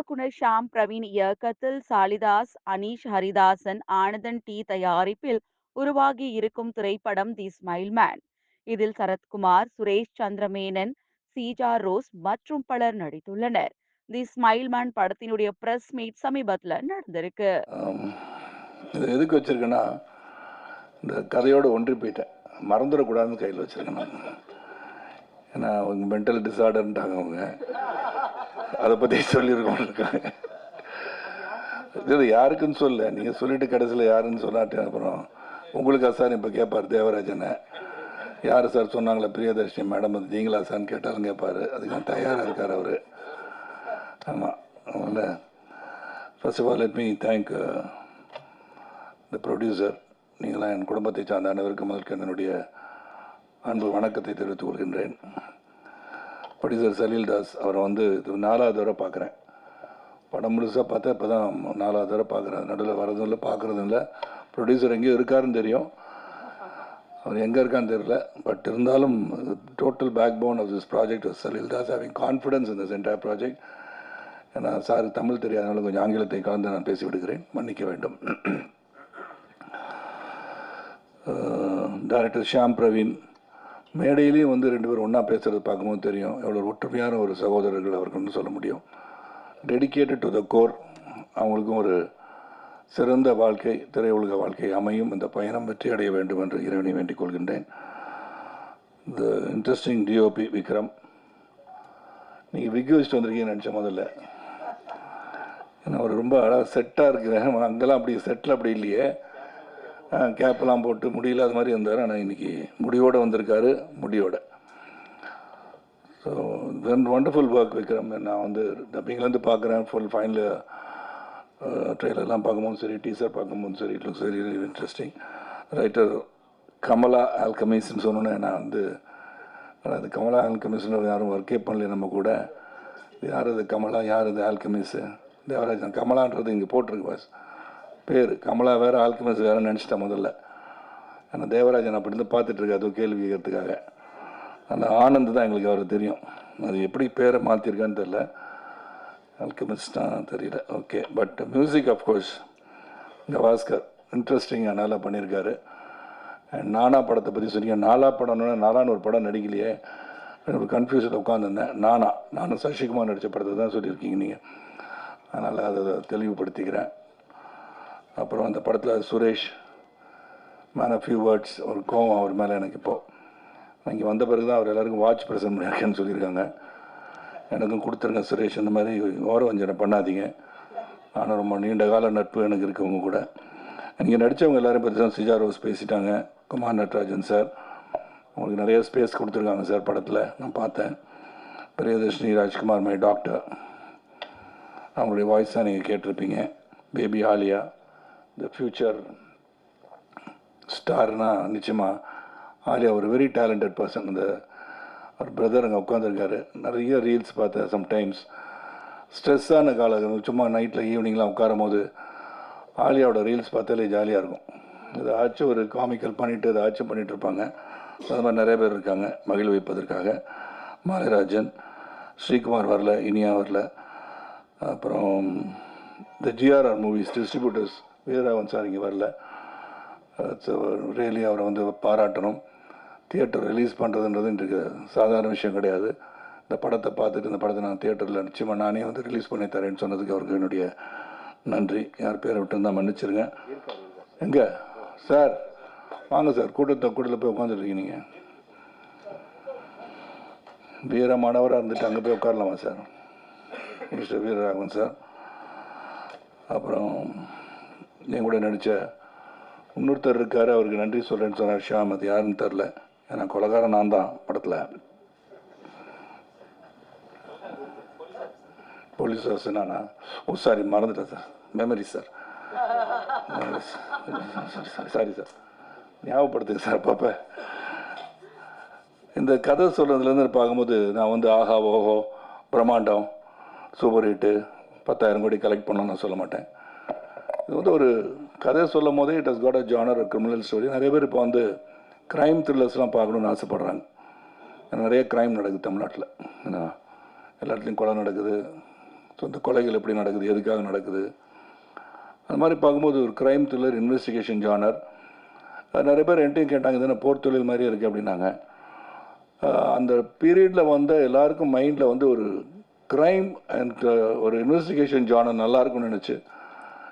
இயக்குனர் ஷாம் பிரவீன் இயக்கத்தில் சாலிதாஸ் அனீஷ் ஹரிதாசன் ஆனந்தன் டி தயாரிப்பில் உருவாகி இருக்கும் திரைப்படம் தி ஸ்மைல் மேன். இதில் சரத்குமார் சுரேஷ் சந்திரமேனன் சீஜா ரோஸ் மற்றும் பலர் நடித்துள்ளனர். தி ஸ்மைல் மேன் படத்தினுடைய பிரஸ் மீட் சமீபத்தில் நடந்திருக்கு. இது எதுக்கு வச்சிருக்கேன்னா இந்த கதையோடு ஒன்றி போயிட்டேன். மறந்துடக்கூடாதுன்னு கையில் வச்சுருக்கேன் ஏன்னா அவங்க மென்டல் டிசார்டர்ன்ட்டாங்க அவங்க. அதை பற்றி சொல்லியிருக்கோம் இருக்காங்க. இது யாருக்குன்னு சொல்ல நீங்கள் சொல்லிட்டு கடைசியில் யாருன்னு சொல்லாட்டு அப்புறம். உங்களுக்கு சார் இப்போ கேட்பார் தேவராஜனை. யார் சார் சொன்னாங்களே பிரியதர்ஷினி மேடம் அது நீங்களா சார்னு கேட்டாலும் கேட்பார் அதுக்கு நான் தயாராக இருக்கார் அவர். ஆமாம் அதனால் first of all let me thank the producer நீங்களாம் என் குடும்பத்தை சார்ந்த அனைவருக்கும் முதல்க்கு என்னுடைய அன்பு வணக்கத்தை தெரிவித்துக் கொள்கின்றேன். ப்ரொடியூசர் சலீல்தாஸ் அவரை வந்து இது நாலாவது தடவை பார்க்குறேன். படம் முழுசாக பார்த்தா இப்போ தான் நாலாவது தடவை பார்க்குறேன். நடுவில் வரதும் இல்லை பார்க்குறதும் இல்லை. ப்ரொடியூசர் எங்கேயோ இருக்காருன்னு தெரியும். அவர் எங்கே இருக்கான்னு தெரியல. பட் இருந்தாலும் total backbone of this project Salildas having confidence இந்த சென்டர் ப்ராஜெக்ட் ஏன்னா சார் தமிழ் தெரியாதனால கொஞ்சம் ஆங்கிலத்தை கலந்து நான் பேசி விடுகிறேன். மன்னிக்க வேண்டும். டைரக்டர் ஷியாம் பிரவீன் மேடையிலேயும் வந்து ரெண்டு பேரும் ஒன்றா பேசுகிறது பார்க்கும்போது தெரியும். எவ்வளோ ஒற்றுமையான ஒரு சகோதரர்கள் அவர்கள்னு சொல்ல முடியும். டெடிகேட்டட் டு த கோர் அவங்களுக்கும் ஒரு சிறந்த வாழ்க்கை திரையுலக வாழ்க்கை அமையும். இந்த பயணம் வெற்றி அடைய வேண்டும் என்று இறைவனை வேண்டிக் கொள்கின்றேன். இந்த இன்ட்ரெஸ்டிங் டிஓபி விக்ரம் நீங்கள் விக்கி வச்சுட்டு வந்திருக்கீங்கன்னு நினச்ச முதல்ல. ஏன்னா அவர் ரொம்ப அழகாக செட்டாக இருக்கிறேன் அங்கெல்லாம் அப்படி செட்டில் அப்படி இல்லையே. கேப்பெல்லாம் போட்டு முடியல அது மாதிரி இருந்தார். ஆனால் இன்னைக்கு முடியோடு வந்திருக்காரு முடியோட. So when wonderful work Vikram. நான் வந்து டப்பிங்லேருந்து பார்க்குறேன் ஃபுல் ஃபைனல் ட்ரெய்லர்லாம் பார்க்கும்போது சரி டீசர் பார்க்கும்போது சரி it looks very interesting writer Kamala ஆல்கமிஸ்ன்னு சொன்னோன்னே நான் வந்து ஆனா அது கமலா ஆல்கமிஸ்னு யாரும் ஒர்க்கே பண்ணல நம்ம கூட. யார் இது கமலா? யார் இது ஆல்கமிஸு தேவராஜன் கமலான்றது இங்கே போட்டிருக்கு பாஸ் பேர். கமலா வேறு ஆல்கமிஸ் வேறு நினச்சிட்டேன் முதல்ல. ஆனால் தேவராஜன் அப்படி இருந்து பார்த்துட்டு அது கேள்வி கேட்கறதுக்காக. அந்த ஆனந்த் தான் எங்களுக்கு அவர் தெரியும். அது எப்படி பேரை மாற்றிருக்கான்னு தெரில தான் தெரியல. Okay. But music of course Gavaskar இன்ட்ரெஸ்டிங்காக நல்லா பண்ணியிருக்காரு. And நானா படத்தை பற்றி சொன்னீங்க. நாலா படம்னு நாலான்னு ஒரு படம் நடிக்கலையே. ஒரு கன்ஃபியூஷன் உட்காந்துருந்தேன் நானா. நானும் சசிகுமார் நடித்த படத்தை தான் சொல்லியிருக்கீங்க நீங்கள் அதனால் அதை தெளிவுபடுத்திக்கிறேன். அப்புறம் அந்த படத்தில் Suresh man of few words ஒரு கோவம் அவர் மேலே எனக்கு இப்போது இங்கே வந்த பிறகு தான் அவர் எல்லாருக்கும் வாட்ச் ப்ரெசன்ட் பண்ணியிருக்கேன்னு சொல்லியிருக்காங்க. எனக்கும் கொடுத்துருங்க சுரேஷ் இந்த மாதிரி ஓரவஞ்சனை பண்ணாதீங்க. ஆனால் ரொம்ப நீண்ட கால நட்பு எனக்கு இருக்கவங்க கூட. நீங்கள் நடித்தவங்க எல்லோரும் பற்றி தான் சிஜா ரோஸ் பேசிட்டாங்க. குமார் நட்ராஜன் சார். உங்களுக்கு நிறைய ஸ்பேஸ் கொடுத்துருக்காங்க சார் படத்தில். நான் பார்த்தேன். பிரியதர்ஷினி ராஜ்குமார் மை டாக்டர் அவங்களுடைய வாய்ஸ் தான் நீங்கள் கேட்டிருப்பீங்க. பேபி ஆலியா த ஃப்யூச்சர் ஸ்டார்னா நிச்சயமாக ஆலியா ஒரு வெரி டேலண்டட் பர்சன் இந்த அவர் பிரதர் அங்கே உட்காந்துருக்காரு நிறைய ரீல்ஸ் பார்த்தேன் சம்டைம்ஸ் ஸ்ட்ரெஸ்ஸான காலம் சும்மா நைட்டில் ஈவினிங்லாம் உட்காரும் போது ஆலியாவோட ரீல்ஸ் பார்த்தாலே ஜாலியாக இருக்கும். ஏதாச்சும் ஒரு காமிக்கல் பண்ணிவிட்டு ஏதாச்சும் பண்ணிகிட்டு இருப்பாங்க. அது மாதிரி நிறைய பேர் இருக்காங்க மகிழ் வைப்பதற்காக. மாலைராஜன் ஸ்ரீகுமார் வரல இனியா வரல. அப்புறம் இந்த GRR movies distributors Veeraraghavan sir இங்கே வரல. ரியலி அவரை வந்து பாராட்டணும். தியேட்டர் ரிலீஸ் பண்ணுறதுன்றது இன்றைக்கு சாதாரண விஷயம் கிடையாது. இந்த படத்தை பார்த்துட்டு இந்த படத்தை நான் தியேட்டரில் நிச்சயமாக நானே வந்து ரிலீஸ் பண்ணி தரேன்னு சொன்னதுக்கு அவருக்கு என்னுடைய நன்றி. யார் பேரை விட்டுருந்தா மன்னிச்சிருங்க. எங்கே? சார் வாங்க சார். கூட்டத்தை கூட்டத்தில் போய் உட்காந்துருக்கீங்க நீங்கள் வீரமானவராக இருந்துட்டு அங்கே போய் உட்காரலாமா சார்? Mister Veeraraghavan sir. அப்புறம் என் கூட நடித்த இன்னொருத்தர் இருக்கார் அவருக்கு நன்றி சொல்கிறேன்னு சொன்னார் ஷியாம். அது யாருன்னு தெரில ஏன்னா கொலகாரன் நான் தான் படத்தில். போலீஸ் ஆஃபீஸர் ஓ சாரி மறந்துட்டேன் sir. Memory sir sorry sir ஞாபகப்படுத்துங்க sir பாப்பா இந்த கதை சொல்கிறதுலேருந்து பார்க்கும்போது நான் வந்து ஆஹா ஓஹோ பிரம்மாண்டம் சூப்பர் ஹிட்டு பத்தாயிரம் கோடி கலெக்ட் பண்ணோன்னு நான் சொல்ல மாட்டேன். இது வந்து ஒரு கதை சொல்லும் போதே it has got a genre criminal story நிறைய பேர் இப்போ வந்து க்ரைம் த்ரில்லர்ஸ்லாம் பார்க்கணுன்னு ஆசைப்பட்றாங்க. நிறைய க்ரைம் நடக்குது தமிழ்நாட்டில். ஏன்னா எல்லா இடத்துலையும் கொலை நடக்குது. ஸோ இந்த கொலைகள் எப்படி நடக்குது? எதுக்காக நடக்குது? அது மாதிரி பார்க்கும்போது ஒரு க்ரைம் த்ரில்லர் இன்வெஸ்டிகேஷன் ஜானர் நிறைய பேர் என்கிட்டையும் கேட்டாங்க இது என்ன மாதிரி இருக்குது அப்படின்னாங்க. அந்த பீரியடில் வந்த எல்லாருக்கும் மைண்டில் வந்து ஒரு க்ரைம் அண்ட் ஒரு இன்வெஸ்டிகேஷன் ஜானர் நல்லாயிருக்கும்னு நினச்சி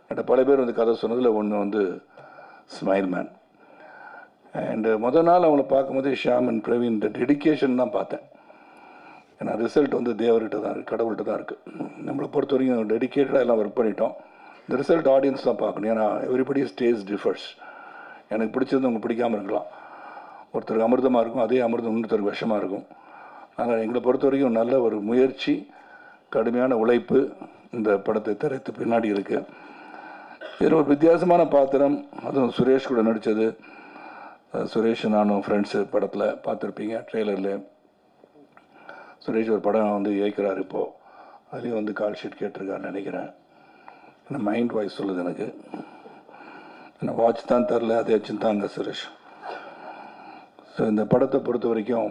என்கிட்ட பல பேர் வந்து கதை சொன்னதில் ஒன்று வந்து ஸ்மைல் மேன் அண்டு முத நாள் அவங்கள பார்க்கும்போது ஷியாம் அண்ட் பிரவீன் இந்த டெடிக்கேஷன் தான் பார்த்தேன். ஏன்னா ரிசல்ட் வந்து தேவர்கிட்ட தான் இருக்குது கடவுள்கிட்ட தான் இருக்குது நம்மளை பொறுத்த வரைக்கும் டெடிக்கேட்டடாக எல்லாம் ஒர்க் பண்ணிட்டோம். இந்த ரிசல்ட் ஆடியன்ஸ் தான் பார்க்கணும். ஏன்னா எவ்ரிபடி ஸ்டேஜ் டிஃபர்ஸ் எனக்கு பிடிச்சது உங்களுக்கு பிடிக்காமல் இருக்கலாம். ஒருத்தருக்கு அமிர்தமாக இருக்கும் அதே அமிர்தம் இன்னொருத்தருக்கு விஷமாக இருக்கும். ஆனால் எங்களை பொறுத்த வரைக்கும் நல்ல ஒரு முயற்சி கடுமையான உழைப்பு இந்த படத்தை திரைத்து பின்னாடி இருக்குது இதில் ஒரு வித்தியாசமான பாத்திரம். அதுவும் சுரேஷ் கூட நடித்தது. சுரேஷ் நானும் ஃப்ரெண்ட்ஸு படத்தில் பார்த்துருப்பீங்க ட்ரெய்லரில் சுரேஷ் ஒரு படம் வந்து இயக்கிறார் இப்போது அதுலேயும் வந்து கால் ஷீட் கேட்டிருக்காருன்னு நினைக்கிறேன். என்ன மைண்ட் வாய்ஸ் சொல்லுது எனக்கு. என்ன வாட்ச் தான் தரல அதையாச்சும் தாங்க சுரேஷ். ஸோ இந்த படத்தை பொறுத்த வரைக்கும்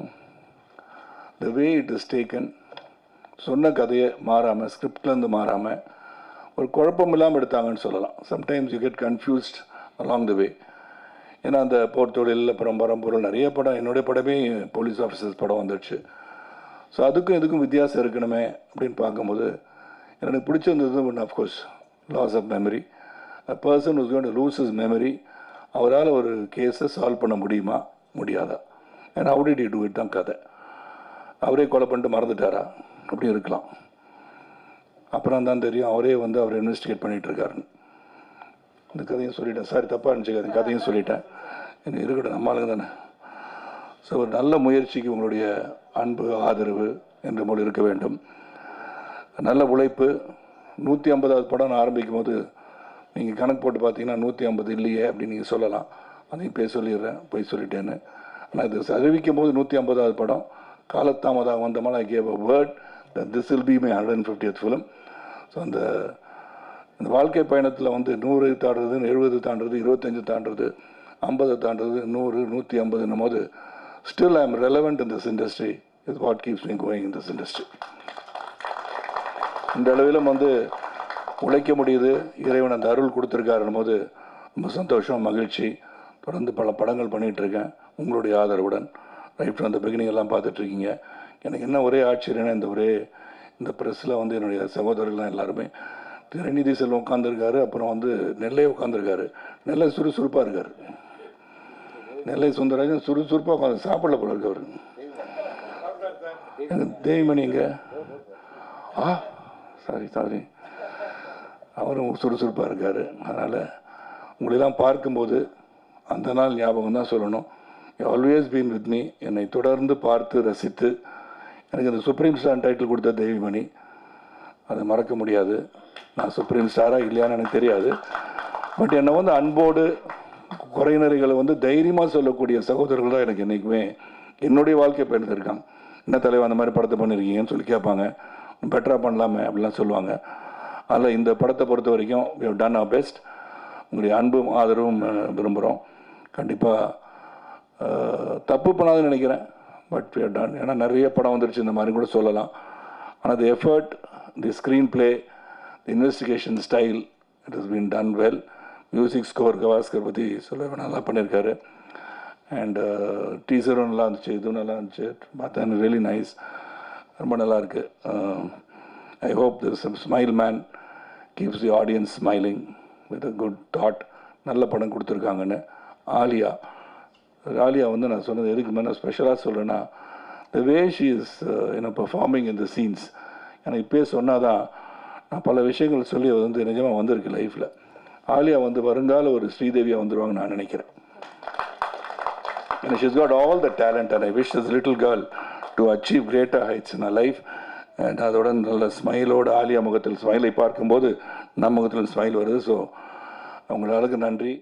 the way it is taken சொன்ன கதையை மாறாமல் ஸ்கிரிப்ட்லேருந்து மாறாமல் ஒரு குழப்பம் இல்லாமல் எடுத்தாங்கன்னு சொல்லலாம். Sometimes you get confused along the way ஏன்னா அந்த போர் தொழில் அப்புறம் பரம்பொருள் நிறைய படம் என்னுடைய படமே போலீஸ் ஆஃபீஸர்ஸ் படம் வந்துடுச்சு. ஸோ அதுக்கும் இதுக்கும் வித்தியாசம் இருக்கணுமே அப்படின்னு பார்க்கும்போது எனக்கு பிடிச்சிருந்தது one of course loss of memory a person was going to is memory அவரால் ஒரு கேஸை சால்வ் பண்ண முடியுமா? முடியாதா? ஏன்னா how did he do it தான் கதை. அவரே கொலை பண்ணிட்டு மறந்துட்டாரா? அப்படி இருக்கலாம். அப்புறம் தான் தெரியும் அவரே வந்து அவர் இன்வெஸ்டிகேட் பண்ணிகிட்டு இருக்காருன்னு இந்த கதையும் சொல்லிட்டேன். சாரி தப்பாக இருந்துச்சு கதையும் சொல்லிட்டேன். எனக்கு இருக்கட்டும். நம்மளுக்கு தானே. ஸோ ஒரு நல்ல முயற்சிக்கு உங்களுடைய அன்பு ஆதரவு என்ற போல் இருக்க வேண்டும். நல்ல உழைப்பு. நூற்றி ஐம்பதாவது படம் நான் ஆரம்பிக்கும் போது நீங்கள் கணக்கு போட்டு பார்த்தீங்கன்னா நூற்றி ஐம்பது இல்லையே அப்படின்னு நீங்கள் சொல்லலாம். அதையும் போய் சொல்லிடுறேன். போய் சொல்லிட்டேன்னு. ஆனால் இது அறிவிக்கும் போது நூற்றி ஐம்பதாவது படம் காலத்தாமதாக வந்தமால் I gave a word this will be my hundred and fiftieth film so அந்த இந்த வாழ்க்கை பயணத்தில் வந்து நூறு தாண்டுறது எழுபது தாண்டுறது இருபத்தஞ்சு தாண்டுறது ஐம்பது தாண்டுறது நூறு நூற்றி ஐம்பதுன்னும் போது still I am relevant in this industry is what keeps me going in this industry இந்த அளவிலும் வந்து உழைக்க முடியுது. இறைவன் அந்த அருள் கொடுத்துருக்காருன்னும் போது ரொம்ப சந்தோஷம் மகிழ்ச்சி. தொடர்ந்து பல படங்கள் பண்ணிகிட்டு இருக்கேன். உங்களுடைய ஆதரவுடன். ரைட் ஃப்ரம் அந்த பிகினிங் எல்லாம் பார்த்துட்ருக்கீங்க எனக்கு என்ன ஒரே ஆச்சரியம்னா இந்த ஒரே இந்த ப்ரெஸ்ஸில் வந்து என்னுடைய சகோதரர்கள்லாம் எல்லாருமே திரைநிதி செல்வம் உட்காந்துருக்காரு அப்புறம் வந்து நெல்லை உட்காந்துருக்காரு நெல்லை சுறுசுறுப்பாக இருக்கார். நெல்லை சுந்தரராஜன் சுறுசுறுப்பாக உட்காந்து சாப்பிடல போல இருக்கு அவர். எங்க தேவிமணி ஆ சாரி சாரி அவரும் சுறுசுறுப்பாக இருக்கார். அதனால் உங்களெல்லாம் பார்க்கும்போது அந்த நாள் ஞாபகம் தான் சொல்லணும் ஆல்வேஸ் பீன் வித் மீ என்னை தொடர்ந்து பார்த்து ரசித்து எனக்கு இந்த சுப்ரீம் ஸ்டார் டைட்டில் கொடுத்த தெய்வமணி. அதை மறக்க முடியாது. நான் சுப்ரீம் ஸ்டாராக இல்லையான்னு எனக்கு தெரியாது. பட் என்னை வந்து அன்போடு குறைநிறைகளை வந்து தைரியமாக சொல்லக்கூடிய சகோதரர்கள் தான் எனக்கு என்றைக்குமே என்னுடைய வாழ்க்கை பயணித்திருக்காங்க என்ன தலைவர் அந்த மாதிரி படத்தை பண்ணியிருக்கீங்கன்னு சொல்லி கேட்பாங்க. பெட்டராக பண்ணலாமே அப்படிலாம் சொல்லுவாங்க. அதில் இந்த படத்தை பொறுத்த வரைக்கும் we டன் our பெஸ்ட் உங்களுடைய அன்பும் ஆதரவும் விரும்புகிறோம் கண்டிப்பாக தப்பு பண்ணாதுன்னு நினைக்கிறேன். பட் வி டன் ஏன்னா நிறைய படம் வந்துருச்சு. இந்த மாதிரி கூட சொல்லலாம். ஆனால் the effort the screenplay the investigation style it is been done well music score Gavaskar பற்றி சொல்ல நல்லா பண்ணியிருக்காரு அண்ட் டீசரும் uh, நல்லா இருந்துச்சு. இதுவும் நல்லா இருந்துச்சு. பார்த்தேன் ரியலி நைஸ் ரொம்ப நல்லா இருக்குது I hope this smile man keeps the audience smiling with a good thought நல்ல படம் கொடுத்துருக்காங்கன்னு. ஆலியா. ஆலியா வந்து நான் சொன்னது எதுக்கு மேலே ஸ்பெஷலாக சொல்கிறேன்னா the way she is you know performing in the scenes எனக்கு இப்போயே சொன்னால் தான் நான் பல விஷயங்கள் சொல்லி அது வந்து நிஜமாக வந்திருக்கு லைஃப்பில் ஆலியா வந்து வருங்கால ஒரு ஸ்ரீதேவியாக வந்துருவாங்கன்னு நான் நினைக்கிறேன். And she's got all the talent and I wish this little girl to achieve greater heights in life and அதோட நல்ல ஸ்மைலோட ஆலியா முகத்தில் ஸ்மைலை பார்க்கும்போது நம் முகத்தில் ஸ்மைல் வருது. ஸோ அவங்களுக்கு நன்றி.